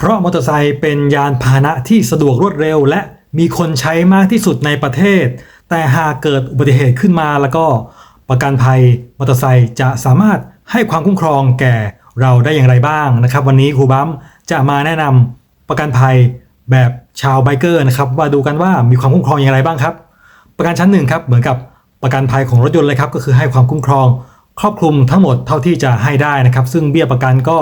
เพราะมอเตอร์ไซค์เป็นยานพาหนะที่สะดวกรวดเร็ว และมีคนใช้มากที่สุดในประเทศ แต่หากเกิดอุบัติเหตุขึ้นมาแล้วก็ประกันภัยมอเตอร์ไซค์จะสามารถให้ความคุ้มครองแก่เราได้อย่างไรบ้างนะครับ วันนี้ครูบัมจะมาแนะนำประกันภัยแบบชาวไบเกอร์นะครับว่าดูกันว่ามีความคุ้มครองอย่างไรบ้างครับ ประกันชั้นหนึ่งครับเหมือนกับประกันภัยของรถยนต์เลยครับ ก็คือให้ความคุ้มครอง ครอบคลุมทั้งหมดเท่าที่จะให้ได้นะครับ ซึ่งเบี้ยประกันก็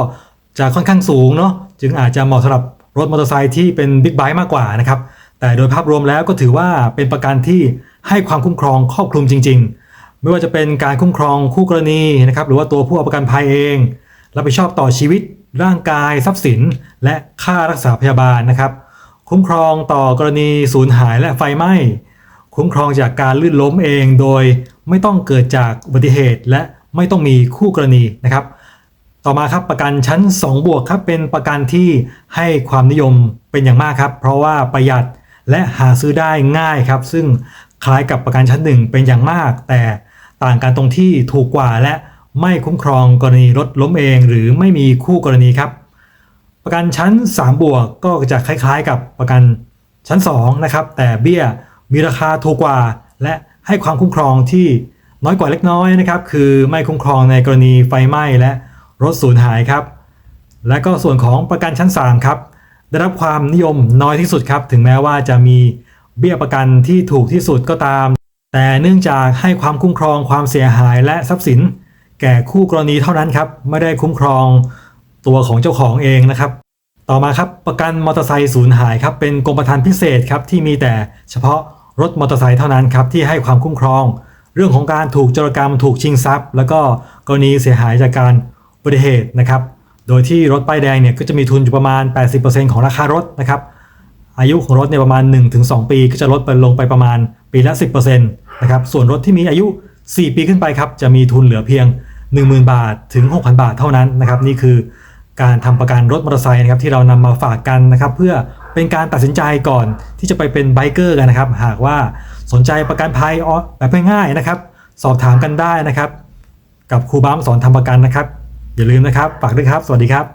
จะค่อนข้างสูงเนาะ จึงอาจจะเหมาะสำหรับรถมอเตอร์ไซค์ที่เป็นบิ๊กไบค์มากกว่านะครับแต่โดยภาพรวมแล้วก็ถือว่าเป็นประกันที่ให้ความคุ้มครองครอบคลุมจริง ๆ ไม่ว่าจะเป็นการคุ้มครองคู่กรณีนะครับหรือว่าตัวผู้เอาประกันภัยเอง รับผิดชอบต่อชีวิต ร่างกายทรัพย์สิน และค่ารักษาพยาบาลนะครับ คุ้มครองต่อกรณีสูญหายและไฟไหม้คุ้มครองจากการลื่นล้มเองโดยไม่ต้องเกิดจากอุบัติเหตุและไม่ต้องมีคู่กรณีนะครับ ต่อมาครับประกันชั้น 2 บวกครับเป็นประกันที่ให้ความนิยมเป็นอย่างมากครับ เพราะว่าประหยัดและหาซื้อได้ง่ายครับ ซึ่งคล้ายกับประกันชั้นหนึ่งเป็นอย่างมาก แต่ต่างกันตรงที่ถูกกว่าและไม่คุ้มครองกรณีรถล้มเอง หรือไม่มีคู่กรณีครับ ประกันชั้น 3 บวกก็จะคล้ายๆ กับประกันชั้น2นะครับแต่เบี้ยมีราคาถูกกว่า และให้ความคุ้มครองที่น้อยกว่าเล็กน้อยนะครับ คือไม่คุ้มครองในกรณีไฟไหม้และ รถสูญหายครับ และก็ส่วนของประกันชั้น3ครับได้รับความนิยมน้อยที่สุดครับ ถึงแม้ว่าจะมีเบี้ยประกันที่ถูกที่สุดก็ตาม แต่เนื่องจากให้ความคุ้มครองความเสียหายและทรัพย์สิน แก่คู่กรณีเท่านั้นครับไม่ได้คุ้มครองตัวของเจ้าของเองนะครับ ต่อมาครับประกันมอเตอร์ไซค์สูญหายครับเป็นกรมธรรม์พิเศษครับที่มีแต่เฉพาะรถมอเตอร์ไซค์เท่านั้นครับที่ให้ความคุ้มครอง เรื่องของการถูกจรกรรมถูกชิงทรัพย์ แล้วก็กรณีเสียหายจากการ อุบัติเหตุนะครับ โดยที่รถป้ายแดงเนี่ยก็จะมีทุนอยู่ประมาณ 80%ของราคารถนะครับอายุของรถเนี่ยประมาณ 1-2 ปี ก็จะลดไปลงไปประมาณปีละ 10%นะครับส่วนรถที่มีอายุ 4 ปีขึ้นไปครับจะมีทุนเหลือเพียง 10,000 บาทถึง 6,000 บาทเท่านั้นนะครับนี่คือการทำประกันรถมอเตอร์ไซค์นะครับที่เรานำมาฝากกันนะครับ เพื่อเป็นการตัดสินใจก่อนที่จะไปเป็นไบเกอร์กันนะครับ หากว่าสนใจประกันภัยอ๋อแบบง่ายๆนะครับ สอบถามกันได้นะครับ กับครูบ้ามสอนทำประกันนะครับ อย่าลืมนะครับฝากด้วยครับ สวัสดีครับ